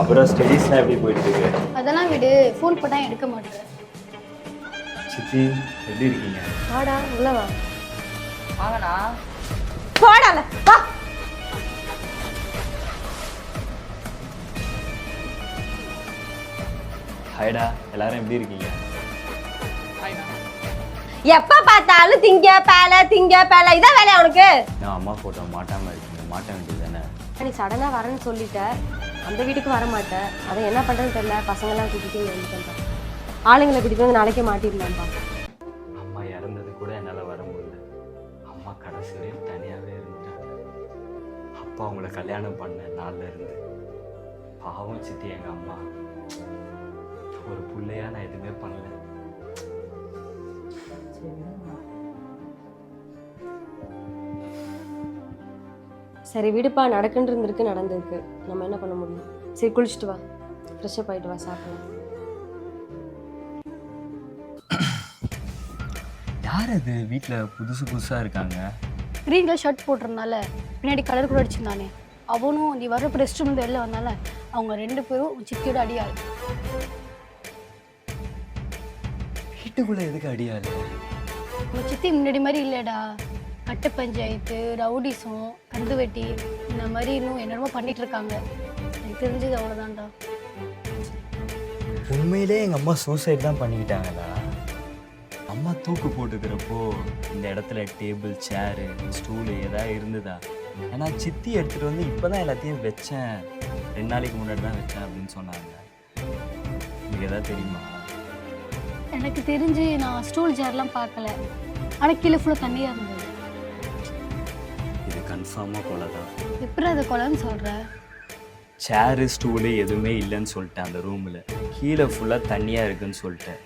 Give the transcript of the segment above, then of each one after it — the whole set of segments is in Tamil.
அப்புறம் ஸ்டடீஸ்லாம் எப்படி போயிட்டு இருக்கு அதெல்லாம் விடு ஃபோன் பண்ணால் எடுக்க மாட்டேன் சித்தி எப்படி இருக்கீங்க? வாடா உள்ள வா. வாங்கண்ணா. போடால வா. ஹாய்டா எல்லாரும் எப்படி இருக்கீங்க? எப்ப பார்த்தாலும் திங்க பேல திங்க பேல இதான் வேலையா உனக்கு? நான் அம்மா ஃபோட்டோ மாட்டாமல் இருக்கீங்க மாட்ட வேண்டியது தானே? நீ சடனா வரேன்னு சொல்லிட்ட. அந்த வீட்டுக்கு வர மாட்டேன் அதை என்ன பண்றதுன்னு தெரியல. பசங்கெல்லாம் கூட்டிட்டு இங்க வந்துட்டேன்ப்பா. ஆளுங்களை கூட்டிட்டு வந்து நாளைக்கே மாட்டிடலாம்ப்பா. அம்மா இறந்தது கூட என்னால் வர முடியல. அம்மா கடைசி வரையும் தனியாகவே இருந்துட்டாங்க. அப்பா அவங்கள கல்யாணம் பண்ண நாள்ல இருந்து பாவம் சித்தி எங்கள் அம்மா. ஒரு பிள்ளையா நான் எதுவுமே பண்ணல. சரி விடுப்பா நடக்குன்னு இருந்திருக்கு நடந்திருக்கு. நம்ம என்ன பண்ண முடியும்? சரி குளிச்சுட்டு வா. ஃப்ரெஷ்அப் ஆயிட்டு வா சாப்பிடலாம். யார் அது? வீட்டில் புதுசு புதுசாக இருக்காங்க. க்ரீன் கலர் ஷர்ட் போட்டிருந்தால? பின்னாடி கலர் கூட அடிச்சிருந்தானே. அவனும் நீ வர்றப்ப ரெஸ்ட் ரூம் வெளில வந்தால அவங்க ரெண்டு பேரும் சித்தியோட அடியாள். வீட்டுக்குள்ளே எதுக்கு அடியாளு? உன் சித்தி முன்னாடி மாதிரி இல்லைடா. கட்ட பஞ்சாயத்து ரவுடிசம் கந்து வெட்டி இந்த மாதிரி இன்னும் என்னென்னமோ பண்ணிட்டு இருக்காங்க. எனக்கு தெரிஞ்சது அவ்வளோதான்டா உண்மையிலே எங்கள் அம்மா சூசைட் தான் பண்ணிக்கிட்டாங்களா அம்மா தூக்கு போட்டுக்கிறப்போ இந்த இடத்துல டேபிள் சேரு ஸ்டூலு ஏதாவது இருந்ததா? ஏன்னா சித்தி எடுத்துகிட்டு வந்து இப்போ தான் எல்லாத்தையும் வச்சேன். ரெண்டு நாளைக்கு முன்னாடி தான் வச்சேன் அப்படின்னு சொன்னாங்க. உங்களுக்கு எதாவது தெரியுமா? எனக்கு தெரிஞ்சு நான் ஸ்டூல் சேர்லாம் பார்க்கல. ஆனால் கீழே ஃபுல்லாக தண்ணியாக இருந்தது. கன்ஃபார்மாக கொலை தான். எப்படி அதை கொலைன்னு சொல்கிற சேரு ஸ்டூலு எதுவுமே இல்லைன்னு சொல்லிட்டேன் அந்த ரூமில் கீழே ஃபுல்லாக தண்ணியாக இருக்குன்னு சொல்லிட்டேன்.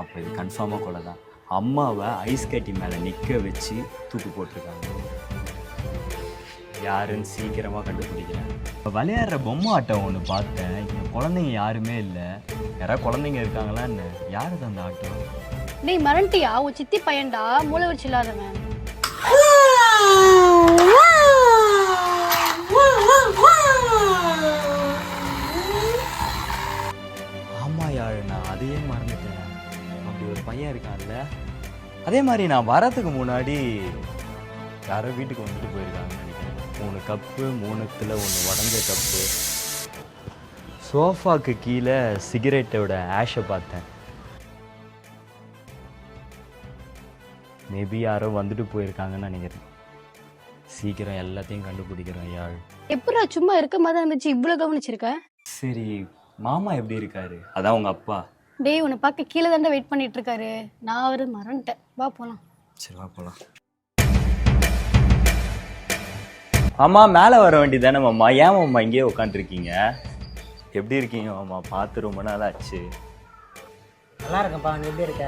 அப்போ இது கன்ஃபார்மாக கொலை தான். அம்மாவை ஐஸ் கட்டி மேலே நிற்க வச்சு தூக்கு போட்டிருக்காங்க. யாருன்னு சீக்கிரமாக கண்டுபிடிக்கிறேன் இப்போ விளையாடுற பொம்மை ஆட்டம் ஒன்று பார்த்தேன். இங்கே குழந்தைங்க யாருமே இல்லை. யாராவது குழந்தைங்க இருக்காங்களா என்ன? யார் அந்த ஆட்டம்? டேய் மறந்துட்டியா? உன் சித்தி பையன்டா. மூளை வச்சு இல்லாதவன். அதையே மறந்துட்டேன். அப்படி ஒரு பையன் இருக்கான்ல. அதே மாதிரி நான் வரதுக்கு முன்னாடி யாரோ வீட்டுக்கு வந்துட்டு போயிருக்காங்கன்னு நினைக்கிறேன். மூணு கப்பு மூணுத்தில் ஒன்று உடஞ்ச கப்பு சோஃபாக்கு கீழே சிகரெட்டோட ஆஷை பார்த்தேன். மேபி யாரோ வந்துட்டு போயிருக்காங்கன்னு நினைக்கிறேன். சீக்கிரம் எல்லாத்தையும் கண்டுபிடிக்கிறேன் யாழ் எப்படா சும்மா இருக்க மாதிரி தான் இருந்துச்சு? இவ்வளோ கவனிச்சிருக்க? சரி மாமா எப்படி இருக்காரு? அதான் உங்கள் அப்பா. டேய் உன்னை பார்க்க கீழே தாண்டா வெயிட் பண்ணிட்டு இருக்காரு. நான் அவர் மறந்துட்டேன். வா போகலாம் சரி வா போலாம். அம்மா மேலே வர வேண்டியதானே மாமா? ஏன் மாமா இங்கேயே உட்காந்துருக்கீங்க? எப்படி இருக்கீங்க மாமா? பார்த்து ரொம்ப நாள் ஆச்சு நல்லா இருக்கேன்ப்பா. நீ எப்படி இருக்க?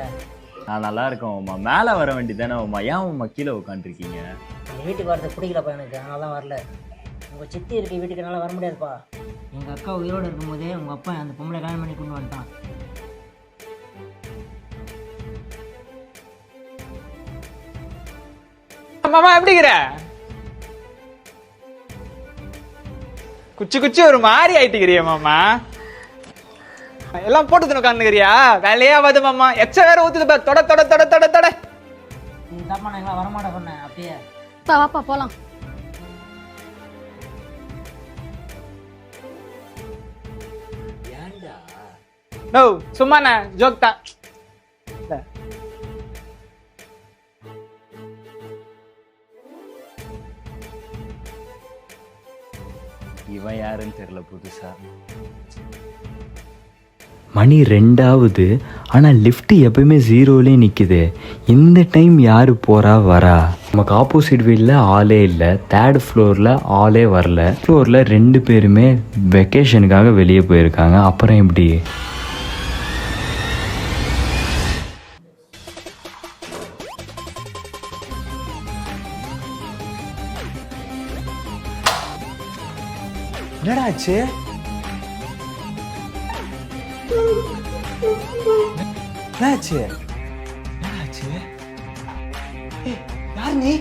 நான் நல்லா இருக்கேன் மாமா மேலே வர வேண்டியதானே மாமா ஏன் மாமா கீழே உட்காந்துருக்கீங்க எங்கள் வீட்டுக்கு வரது பிடிக்கலப்பா எனக்கு. அதனால தான் வரல. உங்கள் சித்தி இருக்க வீட்டுக்கு என்னால் வர முடியாதுப்பா. எங்கள் அக்கா உயிரோடு இருக்கும்போதே உங்கள் அப்பா அந்த பொம்பளை கல்யாணம் பண்ணி கொண்டு வந்துட்டான். மாமா எப்படிங்கிற குச்சி குச்சி ஒரு மாதிரி ஆயிட்டுக்கிறிய மாமா. எல்லாம் போட்டு தின்னு உட்காந்துக்கிறியா வேலையே ஆகாது மாமா. எச்ச வேற ஊத்துது பாரு. தொட தொட தொட தொட தொட. தாப்பா நான் எல்லாம் வரமாட்டேன் சொன்னேன் அப்பயே பா வாப்பா போகலாம் நோ சும்மா ஜோக் தான். இவன் யாருன்னு தெரியல புதுசா. மணி ரெண்டாவது. ஆனால் லிஃப்ட் எப்பயுமே ஜீரோலேயே நிற்குது இந்த டைம் யார் போகிறா வரா? நமக்கு ஆப்போசிட் வீட்டில் ஆளே இல்லை. தேர்ட் ஃப்ளோரில் ஆளே வரல. ஃப்ளோரில் ரெண்டு பேருமே வெக்கேஷனுக்காக வெளியே போயிருக்காங்க. அப்புறம் எப்படி? என்னடாச்சு என்னாச்சு? என்னாச்சு? ஏய், யார் நீ?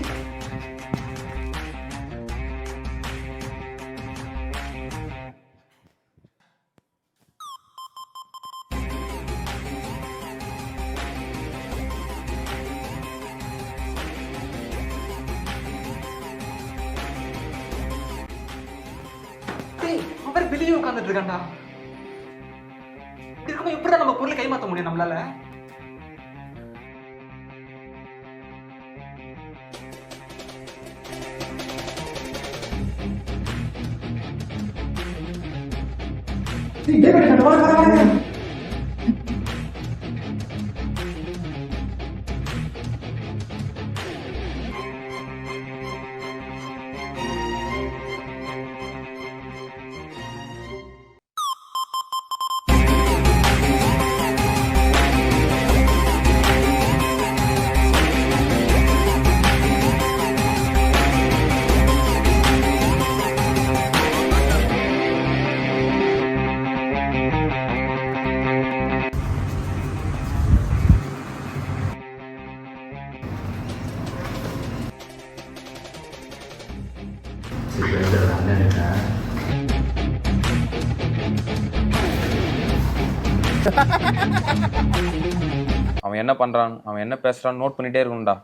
பண்றான்? அவன் என்ன பேசுறான் நோட் பண்ணிட்டே இருக்கணும்டா.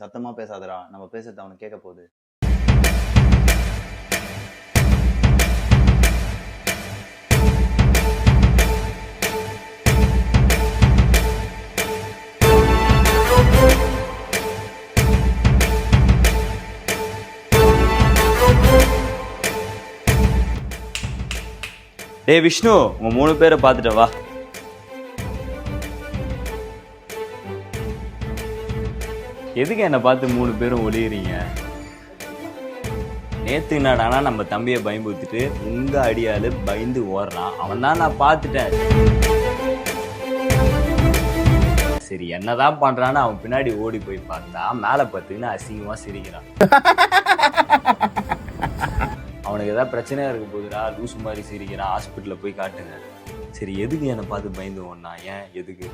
சத்தமா பேசாதடா. நம்ம பேசுறது அவனுக்கு கேட்க போகுது. டேய் விஷ்ணு உங்க மூணு பேரை பார்த்துட்டு வா. எதுக்கு என்னை பார்த்து மூணு பேரும் ஒளியுறீங்க? நேத்து என்னடானா நம்ம தம்பியை பயம்புத்திட்டு உங்க அடியாளு பயந்து ஓடுறான். அவன் தான் நான் பார்த்துட்டேன். சரி என்னதான் பண்றான்னு அவன் பின்னாடி ஓடி போய் பார்த்தா மேலே பார்த்துக்கின்னு அசிங்கமா சிரிக்கிறான். அவனுக்கு ஏதாவது பிரச்சனையா இருக்க போகுதுடா லூஸ் மாதிரி சிரிக்கிறான். ஹாஸ்பிட்டலில் போய் காட்டுங்க. சரி எதுக்கு என்னை பார்த்து பயந்து ஓடனா ஏன்? எதுக்கு?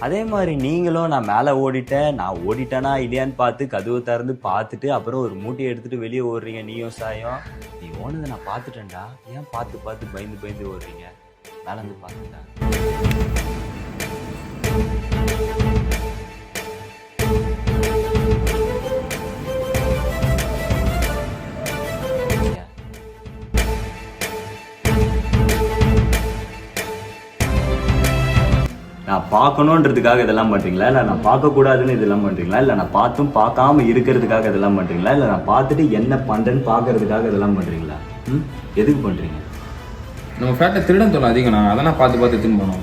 அதே மாதிரி நீங்களும் நான் மேலே ஓடிட்டேன் நான் ஓடிட்டேனா இல்லையான்னு பார்த்து கதவை திறந்து பார்த்துட்டு அப்புறம் ஒரு மூட்டையை எடுத்துகிட்டு வெளியே ஓடுறீங்க. நீயும் சாயம். நீ ஓனதை நான் பார்த்துட்டேன்டா. ஏன் பார்த்து பார்த்து பயந்து பயந்து ஓடுறீங்க? மேலே வந்து பார்த்துட்டேன். நான் பார்க்கணுன்றதுக்காக இதெல்லாம் பண்றீங்களா? இல்லை நான் பார்க்கக்கூடாதுன்னு இதெல்லாம் பண்றீங்களா? இல்லை நான் பார்த்தும் பார்க்காம இருக்கிறதுக்காக இதெல்லாம் பண்றீங்களா? இல்லை நான் பார்த்துட்டு என்ன பண்றேன்னு பார்க்கறதுக்காக இதெல்லாம் பண்றீங்களா? ம்? எதுக்கு பண்றீங்க? நம்ம ஃபேட்டை திருடன் தொல்லை அதிகம்ண்ணா. அதெல்லாம் பார்த்து பார்த்து போனோம்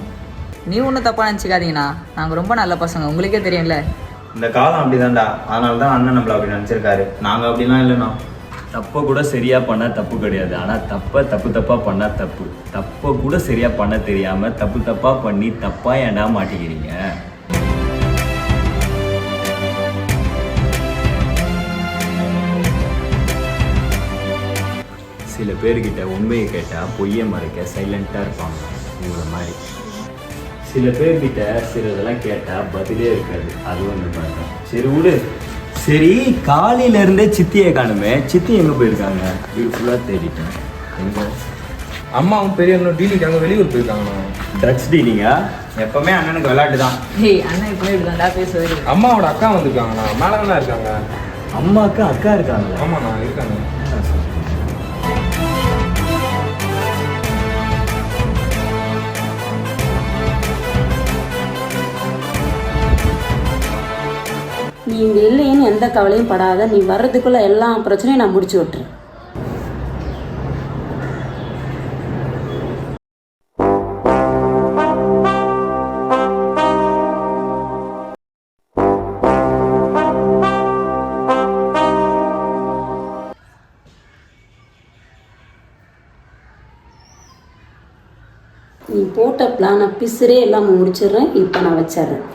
நீ ஒன்றும் தப்பாக நினச்சிக்காதீங்கண்ணா. நாங்கள் ரொம்ப நல்ல பசங்க. உங்களுக்கே தெரியும்ல. இந்த காலம் அப்படிதான்டா. அதனால தான் அண்ணன் நம்மள அப்படி நினைச்சிருக்காரு. நாங்க அப்படிலாம் இல்லைண்ணா. தப்பை கூட சரியாக பண்ணால் தப்பு கிடையாது. ஆனால் தப்பை தப்பு தப்பாக பண்ணால் தப்பு. தப்பை கூட சரியாக பண்ண தெரியாமல் தப்பு தப்பாக பண்ணி தப்பாக ஏன்டா மாட்டிக்கிறீங்க? சில பேர்கிட்ட உண்மையை கேட்டால் பொய்யை மறைக்க சைலண்ட்டாக இருப்பாங்க. உங்களை மாதிரி. சில பேர்கிட்ட சிலதெல்லாம் கேட்டால் பதிலே இருக்காது. அது ஒன்று மாதிரி சரி விடு. சரி காலையில இருந்தே சித்தியை காணுமே. சித்தி எங்க போயிருக்காங்க? வீடு ஃபுல்லா தேடிட்டேன். எங்க? அம்மாவும் பெரிய அண்ணனும் டீலிங்காக வெளியூர் போயிருக்காங்கண்ணா. ட்ரக்ஸ் டீலிங்கா எப்பவுமே அண்ணனுக்கு விளையாட்டு தான். ஏய் அண்ணன் இப்போ இப்படி பேசுவது அம்மாவோட அக்கா வந்திருக்காங்கண்ணா. மேலே தானே இருக்காங்க. அம்மாக்கு அக்கா இருக்காங்களா? ஆமாண்ணா இருக்காங்க. நீ இங்கே இல்லைன்னு எந்த கவலையும் படாத. நீ வர்றதுக்குள்ள எல்லா பிரச்சனையும் நான் முடிச்சு விட்டுறேன். நீ போட்ட பிளானை பிசுரே எல்லாம் முடிச்சிடுறேன். இப்போ நான் வச்சிடுறேன்.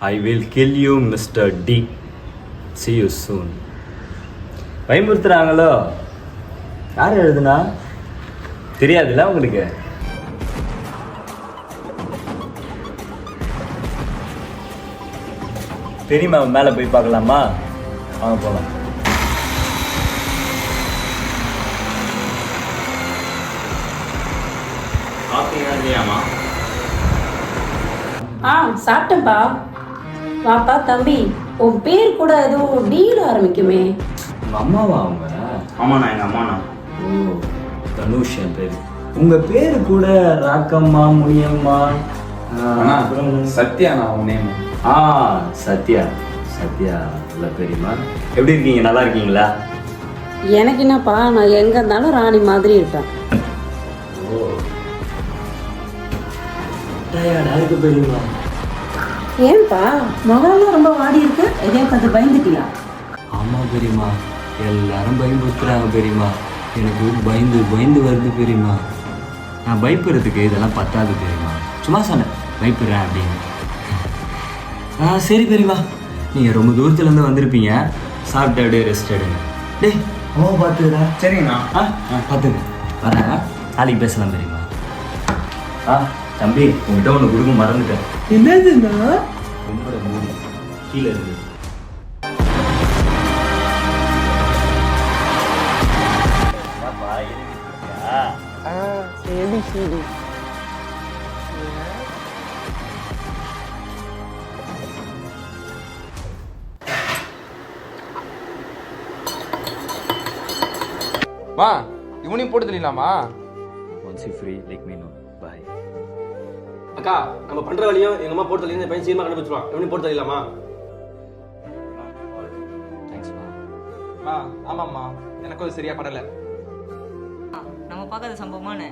I will kill you mister T C you soon பயமுறுத்துறாங்களோ? யார் எழுதுனா? தெரியாதுல்ல உங்களுக்கு? தெரியுமா மேலே போய் பார்க்கலாமா? வாங்க போகலாம் சாப்பிட்டீங்களா இல்லையாமா ஆ சாப்பிட்டேன்ப்பா வாப்பா தம்பி உன் பேர் கூட ஏதோ டீல ஆரம்பிக்குமே. உங்கள் அம்மாவா அவங்க? ஆமாண்ணா எங்கள் அம்மாண்ணா. ஓ தனுஷ் என் பேர். உங்கள் பேர் கூட ராக்கம்மா முனியம்மா ஆ, அண்ணா அப்புறம் சத்யா நான் உன் நேம் ஆ சத்யா. சத்யா நல்ல பெரியம்மா. எப்படி இருக்கீங்க? நல்லா இருக்கீங்களா? எனக்கு என்னப்பா நான் எங்க இருந்தாலும் ராணி மாதிரி இருப்பேன். ஓ. டயர்டா இருக்கு பெரியம்மா. ஏன்பா? முகம்லாம் ரொம்ப வாடி இருக்கு. எதையோ கொஞ்சம் பயந்துட்டியா? ஆமா பெரியம்மா. எல்லாரும் பயன்படுத்துறாங்க பெரியம்மா. எனக்கு பயந்து பயந்து வருது பெரியம்மா. நான் பயப்படுறதுக்கு இதெல்லாம் பத்தாது பெரியம்மா. சும்மா சொன்னேன் பயப்படுறேன் அப்படின்னு. ஆ சரி பெரியம்மா. நீங்கள் ரொம்ப தூரத்துலேருந்து வந்திருப்பீங்க. சாப்பிட்டு அப்படியே ரெஸ்ட் எடுங்க. டேய் அம்மா பார்த்துடா சரிங்கண்ணா. ஆ ஆ பார்த்துங்க வரேன். நாளைக்கு பேசலாம் பெரியம்மா. ஆ. தம்பி உங்ககிட்ட ஒன்று கொடுக்க மறந்துட்டேன். என்னதுண்ணா? ரொம்ப மூடி கீழே இருக்கு சரி மா இவனையும் போட்டு தெரியலாமா once you free like me no bye அக்கா நம்ம பண்ற வேலையும் எங்க அம்மா போட்டு தள்ளி பையன் சீக்கிரமா கண்டுபிடிச்சிருவான். எப்படி போட்டு தள்ளிடலாமா தேங்க்ஸ்மா ஆ ஆமாம்மா. எனக்கும் அது சரியா படல. நம்ம பார்க்காத சம்பவமான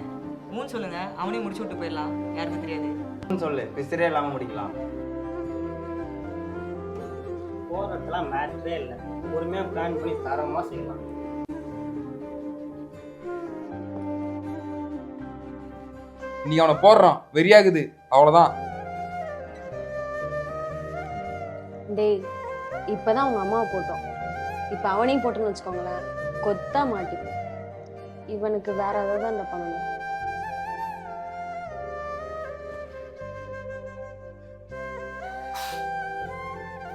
மூணு சொல்லுங்க அவனையும் முடிச்சு விட்டு போயிடலாம். யாருக்கும் தெரியாது. சொல்லு பிஸ்தரே இல்லாமல் முடிக்கலாம். போகிறதெல்லாம் மேட்ரே இல்லை. பொறுமையாக பிளான் பண்ணி தரமாக செய்யலாம். நீ அவனை போடுறான். வெறியாகுது. அவ்வளோதான் டேய் இப்பதான் உங்க அம்மாவை போட்டோம். இப்போ அவனையும் போட்டோன்னு வச்சுக்கோங்களேன். கொத்தா மாட்டிப்போம் இவனுக்கு வேற ஏதாவது தான் பண்ணணும்.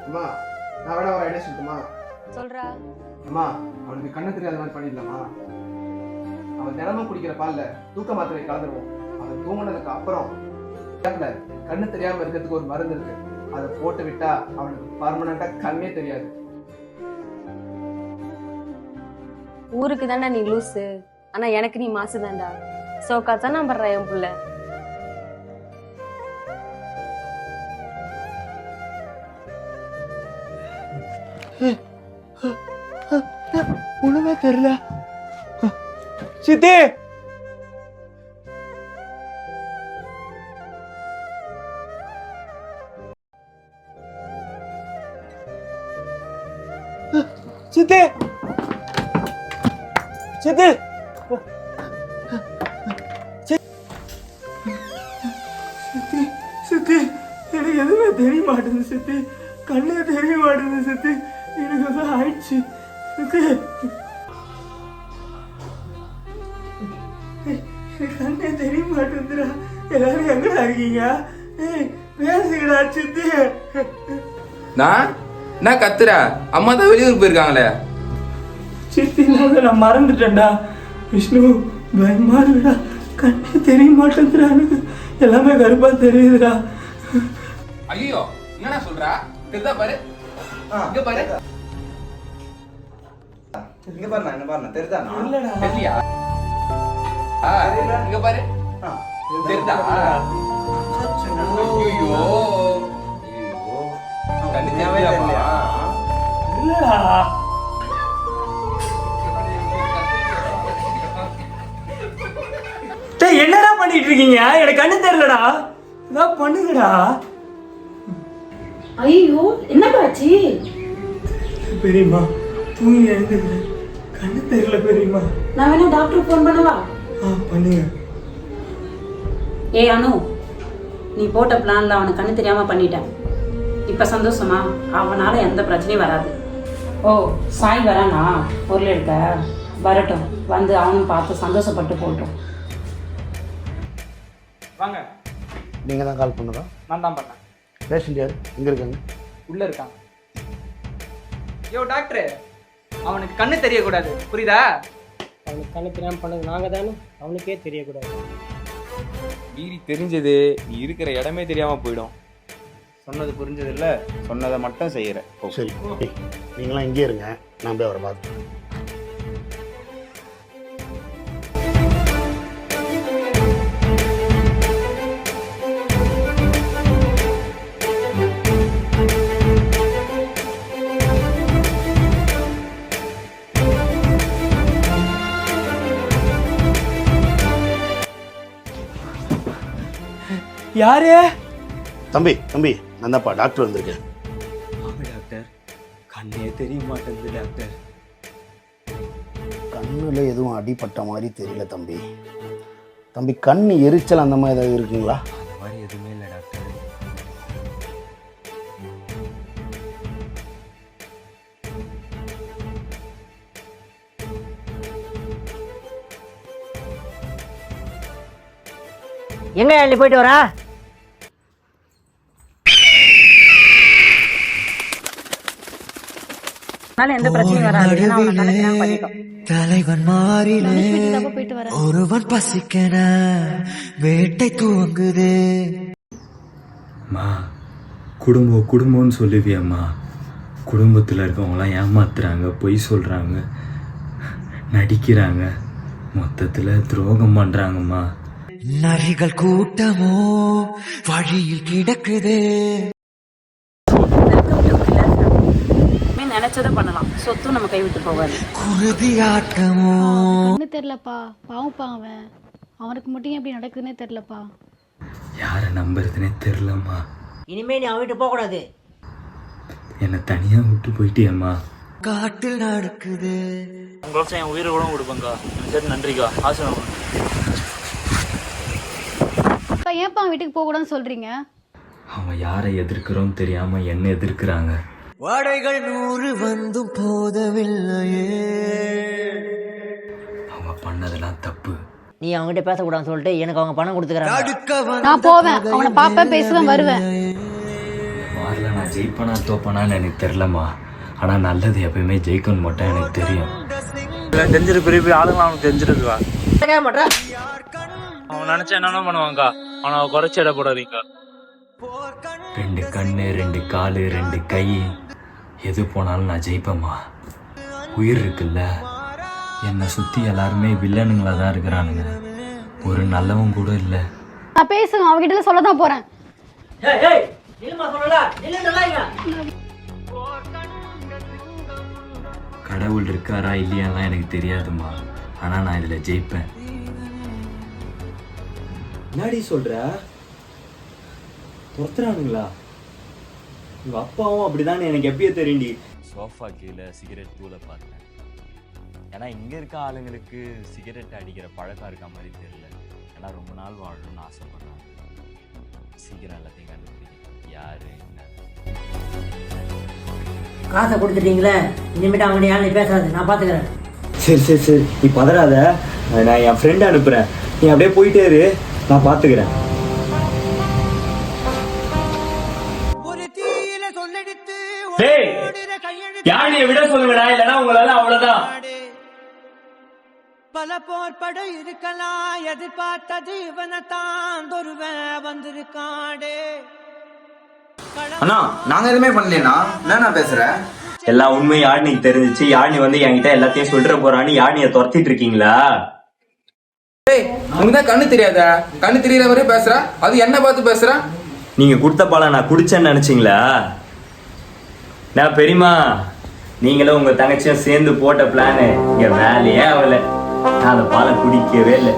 அம்மா நான் வேணா ஒரு ஐடியா சொல்லட்டுமா? சொல்றா. அம்மா அவனுக்கு கண்ணு தெரியாத மாதிரி பண்ணிடலாமா? அவன் தினமும் குடிக்கிற பால்ல தூக்க மாத்திரை கலந்துருவோம். அவன் தூங்குனதுக்கு அப்புறம் கண்ணு தெரியாம இருக்கிறதுக்கு ஒரு மருந்து இருக்கு. அதை போட்டு விட்டா அவனுக்கு பர்மனண்டா கண்ணே தெரியாது. ஊருக்கு தாண்டா நீ லூசு. ஆனா எனக்கு நீ மாசு தான்டா. சோக்கா தான் நான் படுறேன் என் புள்ள. ஒண்ணுமே தெரியல. சித்தி! ஆயிடுச்சு கண்ணே தெரிய மாட்டேங்குதுடா எல்லாரும் எங்கடா இருக்கீங்க? பேசுங்கடா சித்தி. நான் என்ன கத்துற? அம்மா தான் வெளியூர் போயிருக்காங்களே. சித்தி நான் மறந்துட்டேன்டா. விஷ்ணு பயமா இருக்குடா கண்ணே தெரிய மாட்டேங்குதுடா எனக்கு. எல்லாமே கருப்பா தெரியுதுடா. ஐயோ என்னடா சொல்றா? தெரிதா பாரு. இங்க பாரு. இங்கே பாருண்ணா இங்கே பாருண்ணா. தெரியுதாண்ணா இல்லடா. தெரியலையா? ஆ, இங்க பாரு. தெரிதா? ஐயோ கண்ணு? இல்லடா. டேய் என்னடா பண்ணிட்டு இருக்கீங்க எனக்கு கண்ணு தெரியலடா. இதான் பண்ணுங்கடா. ஐயோ என்னப்பாச்சு பெரியம்மா தூங்கி எழுந்துக்கிறேன் கண்ணு தெரியல பெரியம்மா. நான் வேணா டாக்டர் ஃபோன் பண்ணவா? ஆ பண்ணுங்க. ஏய் அனு நீ போட்ட பிளான்ல அவனுக்கு கண்ணு தெரியாம பண்ணிட்டேன். இப்ப சந்தோஷமா? அவனால எந்த பிரச்சனையும் வராது. ஓ சாய் வரானா? பொருள் எடுக்க? வரட்டும். வந்து அவனும் பார்த்து சந்தோஷப்பட்டு போட்டோம். வாங்க. நீங்கள் தான் கால் பண்ணதா நான் தான் பண்ணேன். பேஷண்ட் யார்? எங்கே இருக்காங்க? உள்ள இருக்கான் யோ டாக்டர். அவனுக்கு கண்ணு தெரியக்கூடாது. புரியுதா? அவனுக்கு கண்ணு தெரியாமல் பண்ணது நாங்கள் தானே அவனுக்கே தெரியக்கூடாது. மீறி தெரிஞ்சது நீ இருக்கிற இடமே தெரியாம போயிடும். சொன்னது புரிஞ்சதில்ல சொன்னதை மட்டும் செய்கிறேன் சரி நீங்களாம் இங்கே இருங்க. நான் போய் அவரை பார்த்து யாரு? தம்பி தம்பி நான் தான்ப்பா டாக்டர் வந்திருக்கேன். ஆமா டாக்டர். கண்ணே தெரிய மாட்டேங்குது டாக்டர். கண்ணில் எதுவும் அடிபட்ட மாதிரி தெரியல தம்பி. தம்பி கண் எரிச்சல் அந்த மாதிரி ஏதாவது இருக்குங்களா? அந்த மாதிரி எதுவுமே இல்லை டாக்டர். எங்க நீ போயிட்டு வரா? அதனால எந்த பிரச்சனையும் வராது. ஏன்னா அவனை கண்ணு தெரியாம பண்ணிட்டோம். தலைவன் வரேன் ஒருவன் பசிக்கன வேட்டை துவங்குது. அம்மா குடும்பம் குடும்பம்னு சொல்லுவியம்மா குடும்பத்தில் இருக்கவங்களாம் ஏமாத்துறாங்க பொய் சொல்கிறாங்க நடிக்கிறாங்க. மொத்தத்தில் துரோகம் பண்ணுறாங்கம்மா நரிகள் கூட்டமோ வழியில் கிடக்குது இனிமே நினைச்சதை பண்ணலாம். சொத்தும் நம்ம கைவிட்டு போகாது. குருதி ஆட்டமோ கண்ணு தெரிலப்பா பாவப்பா அவன். அவனுக்கு மட்டும் ஏன் இப்படி நடக்குதுன்னே தெரிலப்பா யாரை நம்புறதுனே தெரிலம்மா இனிமே நீ அவன் வீட்டு போக கூடாது. என்னை தனியாக விட்டு போயிட்டியம்மா. காட்டில் நடக்குது. உங்களுக்கு என் உயிரை கூட கொடுப்பேங்க்கா சரி நன்றிக்கா. அப்பா ஏன்ப்பா வீட்டுக்கு போகக்கூடாதுன்னு சொல்றீங்க? அவன் யாரை எதிர்க்கிறோன்னு தெரியாமல் என்ன எதிர்க்கிறாங்க. வாடைகள் நூறு வந்தும் போதவில்லையே. அவங்க பண்ணதெல்லாம் தப்பு. நீ அவங்ககிட்ட பேசக்கூடாதுன்னு சொல்லிட்டு எனக்கு அவங்க பணம் கொடுத்துக்கிறாங்க. நான் போவேன். அவனை பார்ப்பேன் பேசுவேன் வருவேன். மாறல நான் ஜெயிப்பனா தோப்பனான்னு எனக்கு தெரிலம்மா. ஆனால் நல்லது எப்பயுமே ஜெயிக்கணும் மட்டும் எனக்கு தெரியும். தெரிஞ்சிருக்கு பெரிய பெரிய ஆளுங்க அவனுக்கு மாட்டேன் அவன் நினைச்சா என்னென்ன பண்ணுவாங்கக்கா? அவனை குறைச்சி இட ரெண்டு கண்ணு ரெண்டு காலு ரெண்டு கை. எது போனாலும் நான் ஜெயிப்பேம்மா. உயிர் இருக்குல்ல? என்னை சுற்றி எல்லாருமே வில்லனுங்களா தான் இருக்கிறானுங்க. ஒரு நல்லவன் கூட இல்லை. நான் பேசுவேன் அவகிட்ட சொல்ல தான் இங்க கடவுள் இருக்காரா இல்லையாலாம் எனக்கு தெரியாதும்மா. ஆனால் நான் இதில் ஜெயிப்பேன். என்னடி சொல்ற? துரத்துறானுங்களா? உங்க அப்பாவும் அப்படிதான்? எனக்கு எப்பயே தெரியும்டி. சோஃபா கீழே சிகரெட் தூளை பார்த்தேன். ஏன்னா இங்கே இருக்க ஆளுங்களுக்கு சிகரெட் அடிக்கிற பழக்கம் இருக்க மாதிரி தெரியல. ஏன்னா ரொம்ப நாள் வாழணும்னு ஆசைப்படுறாங்க. சீக்கிரம் எல்லாத்தையும் கண்டுபிடிக்கணும் யாரு என்ன? காசை கொடுத்துட்டீங்களே இனிமேட்டு அவங்க யாரும் பேசாது நான் பாத்துக்கிறேன். சரி சரி சரி. நீ பதறாத. நான் என் ஃப்ரெண்ட் அனுப்புறேன். நீ அப்படியே போயிட்டே இரு. நான் பார்த்துக்கிறேன் போர்பட இருக்கலாம். எதிர்பார்த்தது இவனை தான் ஒருவன் வந்திருக்காடே. அண்ணா நாங்க எதுவுமே பண்ணலையா என்ன பேசுறேன் எல்லா உண்மையும் யாழினிக்கு தெரிஞ்சிச்சு. யாழினி வந்து என்கிட்ட எல்லாத்தையும் சொல்லிட்டு போறான்னு யாழினியை துரத்திட்டு இருக்கீங்களா? ஏய் உனக்கு தான் கண்ணு தெரியாதா? கண்ணு தெரியற வரையும் பேசுற? அது என்ன பார்த்து பேசுற? நீங்க கொடுத்த பாலை நான் குடிச்சேன்னு நினைச்சீங்களா? நான் பெரியமா நீங்களும் உங்க தங்கச்சியும் சேர்ந்து போட்ட பிளானு இங்க வேலையே ஆகல. நான் பாலை குடிக்கவே இல்லை.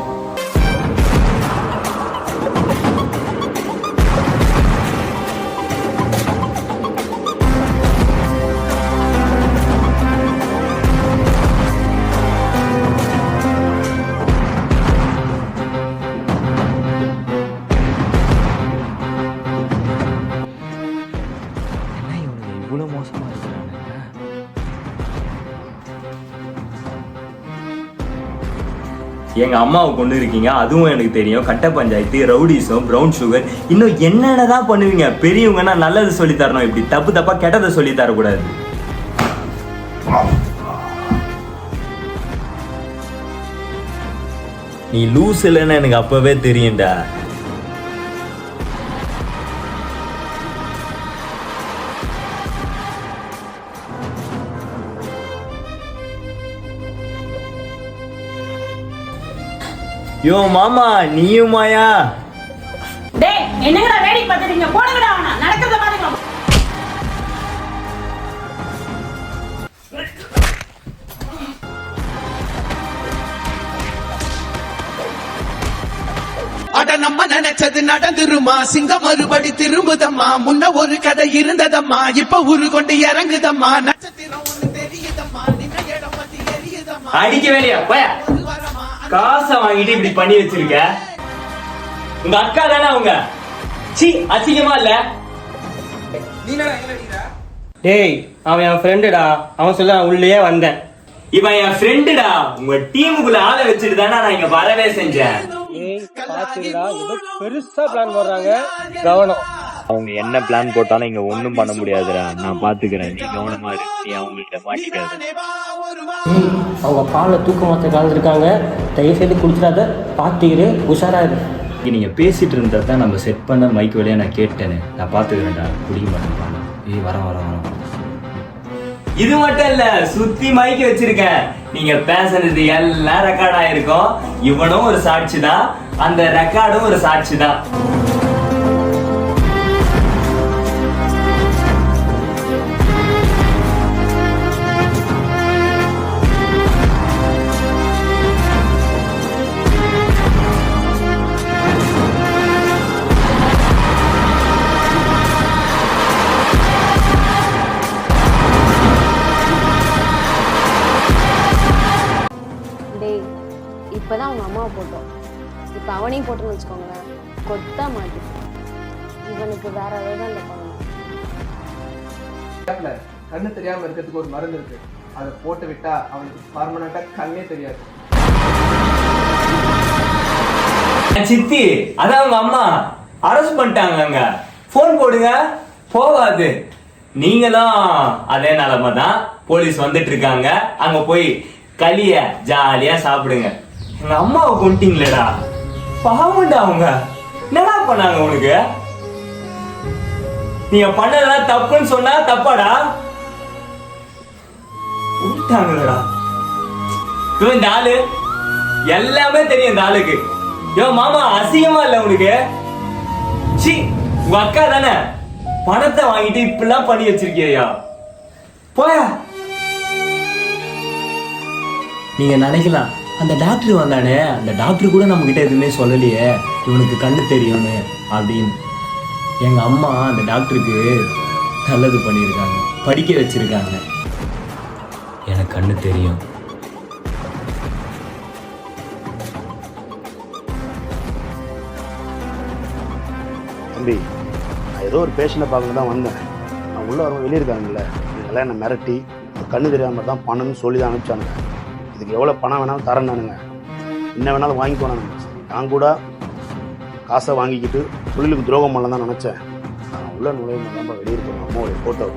எங்க அம்மாவை கொண்டு இருக்கீங்க அதுவும் எனக்கு தெரியும். கட்ட பஞ்சாயத்து ரவுடிஸும் ப்ரௌன் சுகர் இன்னும் என்னென்னதான் பண்ணுவீங்க? பெரியவங்கன்னா நல்லது சொல்லி தரணும். இப்படி தப்பு தப்பா கெட்டதை சொல்லி தரக்கூடாது. நீ லூஸ் இல்லைன்னு எனக்கு அப்பவே தெரியும்டா. யோ மாமா நீயுமாயா டேய் என்னங்கடா வேடிக்கை பார்த்துட்டீங்க போடுங்கடா அவனை. நடக்கிறத பாருங்க. அட நம்ம நினைச்சது நடந்துருமா? சிங்கம் மறுபடி திரும்புதம்மா? முன்ன ஒரு கதை இருந்ததம்மா? இப்ப உரு கொண்டு இறங்குதம்மா? நட்சத்திரம் ஒண்ணு தெரியுதம்மா? நின்ன இடம் பத்தி எரியுதம்மா? அடிக்க வேலையா போய. காசை வாங்கிட்டு இப்படி பண்ணி வச்சிருக்க? உங்க அக்கா தானே அவங்க? சி அசிங்கமா இல்ல? டேய் அவன் என் ஃப்ரெண்டுடா அவன் சொல்ல நான் உள்ளே வந்தேன். இவன் என் ஃப்ரெண்டுடா உங்க டீமுக்குள்ள ஆளை வச்சுட்டு தானே நான் இங்க வரவே செஞ்சேன். பெருசா பிளான் போடுறாங்க. கவனம். அவங்க என்ன பிளான் போட்டாலும் இங்க ஒண்ணும் பண்ண முடியாதுடா. நான் பாத்துக்கிறேன். நீ கவனமா இரு. நீ அவங்கள்ட்ட மாட்டிக்காத. அவங்க பாலை தூக்க மாத்த கலந்துருக்காங்க தயவு செய்து குடிச்சிடாத பாத்துக்கிட்டு உஷாரா இரு. இங்க நீங்க பேசிட்டு இருந்தா தான் நம்ம செட் பண்ண மைக் வழியா நான் கேட்டேனே. நான் பாத்துக்கிறேன்டா. குடிக்க மாட்டேன். ஏய் வர வர வர இது மட்டும் இல்ல சுத்தி மைக் வச்சிருக்கேன் நீங்க பேசுறது எல்லாம் ரெக்கார்ட் ஆயிருக்கும். இவனும் ஒரு சாட்சி தான். அந்த ரெக்கார்டும் ஒரு சாட்சி தான். கண்ணு தெரியாம இருக்கிறதுக்கு ஒரு மருந்து இருக்கு. அதை போட்டு விட்டா அவனுக்கு பர்மனண்டா கண்ணே தெரியாது. சித்தி அதான் அவங்க அம்மா. அரெஸ்ட் பண்ணிட்டாங்க அங்க. போன் போடுங்க. போகாது. நீங்களும் அதே நிலமை தான் போலீஸ் வந்துட்டு இருக்காங்க. அங்க போய் களிய ஜாலியா சாப்பிடுங்க. எங்க அம்மாவை கொண்டீங்களேடா பாவண்டா அவங்க. என்னடா பண்ணாங்க உனக்கு? நீங்க பண்ணதெல்லாம் தப்புன்னு சொன்னா தப்பாடா? விட்டாங்களேடா இவன் இந்த ஆளு. எல்லாமே தெரியும் இந்த ஆளுக்கு. யோ மாமா அசிங்கமா இல்ல உனக்கு? சி உங்க அக்கா தானே? பணத்தை வாங்கிட்டு இப்படிலாம் பண்ணி வச்சிருக்கியா போயா. நீங்க நினைக்கலாம் அந்த டாக்டர் வந்தானே? அந்த டாக்டர் கூட நம்ம கிட்ட எதுவுமே சொல்லலையே. இவனுக்கு கண்ணு தெரியும்னு அப்படின்னு. எங்க அம்மா அந்த டாக்டருக்கு நல்லது பண்ணியிருக்காங்க படிக்க வச்சிருக்காங்க. என் கண்ணு தெரியும். தம்பி நான் ஏதோ ஒரு பேஷண்ட்டை பார்க்க தான் வந்தேன். நான் உள்ளே வரவங்க வெளியே இருக்காங்கல்ல இதெல்லாம் என்னை மிரட்டி கண்ணு தெரியாமல் தான் பணம்னு சொல்லி தான் அனுப்பிச்சானுங்க. இதுக்கு எவ்வளோ பணம் வேணாலும் தரேன் நானுங்க என்ன வேணாலும் வாங்கிக்கோ நான் கூட காசை வாங்கிக்கிட்டு தொழிலுக்கு துரோகம் பண்ணலாம் தான் நினச்சேன். நான் உள்ள நுழைவு நம்ம வெளியே இருக்கிறேன் அம்மாவுடைய ஃபோட்டோ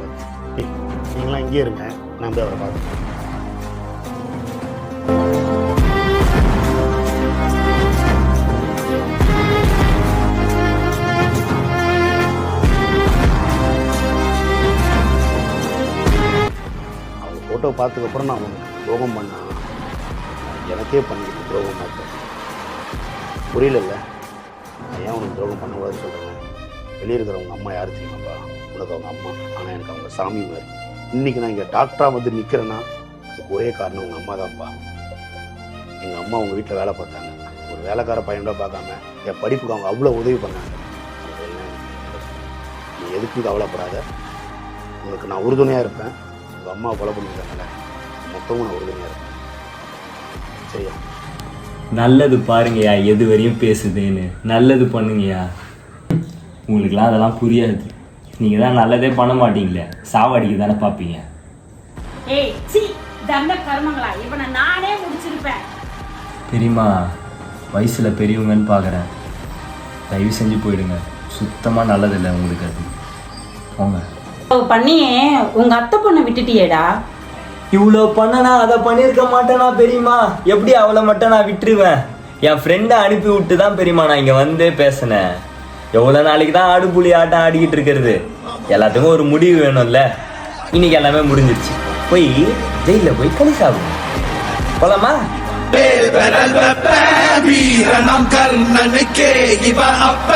நீங்களாம் இங்கேயே இருங்க. நான் போய் அவரை பார்த்துக்கிறேன் பார்த்ததுக்கப்புறம் நான் அவனுக்கு துரோகம் பண்ணா எனக்கே பண்ணிக்கிட்டு துரோகம் பார்த்தேன். புரியலல்ல? நான் ஏன் உனக்கு துரோகம் பண்ணக்கூடாதுன்னு சொல்கிறேன் வெளியே இருக்கிறவங்க அம்மா யார் தெரியுமாப்பா? உனக்கு அவங்க அம்மா. ஆனால் எனக்கு அவங்க சாமி மாதிரி. இன்றைக்கி நான் இங்கே டாக்டராக வந்து நிற்கிறேன்னா அதுக்கு ஒரே காரணம் உங்கள் அம்மா தான்ப்பா எங்கள் அம்மா அவங்க வீட்டில் வேலை பார்த்தாங்க. ஒரு வேலைக்கார பையனோட பார்க்காம என் படிப்புக்கு அவங்க அவ்வளோ உதவி பண்ணாங்க. நீ எதுக்கும் கவலைப்படாத? உங்களுக்கு நான் உறுதுணையாக இருப்பேன். உங்கள் அம்மா கொலை பண்ணியிருக்காங்கல்ல மொத்தமும் நான் உறுதுணையாக இருப்பேன் சரியா? நல்லது பாருங்கய்யா எது வரையும் பேசுதுன்னு. நல்லது பண்ணுங்கய்யா. உங்களுக்குலாம் அதெல்லாம் புரியாது. நீங்கள் தான் நல்லதே பண்ண மாட்டீங்களே. சாவடிக்க தானே பார்ப்பீங்க. ஏய் சி தண்ட கர்மங்களா? இவனை நானே முடிச்சிருப்பேன். பெரியம்மா வயசில் பெரியவங்கன்னு பார்க்குறேன் தயவு செஞ்சு போயிடுங்க. சுத்தமாக நல்லதில்லை உங்களுக்கு அது. போங்க. பண்ணியே உங்க அத்தை பொண்ணை விட்டுட்டியேடா. இவ்வளோ பண்ணனா அதை பண்ணியிருக்க மாட்டேனா பெரியம்மா? எப்படி அவளை மட்டும் நான் விட்டுருவேன்? என் ஃப்ரெண்டை அனுப்பி விட்டு தான் பெரியம்மா நான் இங்கே வந்தே பேசினேன். எவ்வளோ நாளைக்கு தான் ஆடு புலி ஆட்டம் ஆடிக்கிட்டு இருக்கிறது? எல்லாத்துக்கும் ஒரு முடிவு வேணும்ல. இன்னைக்கு எல்லாமே முடிஞ்சிருச்சு. போய் ஜெயிலில் போய் களி சாப்பிடுங்க போலாமா? வீரனாம் கர்ணனுக்கே இவ அப்ப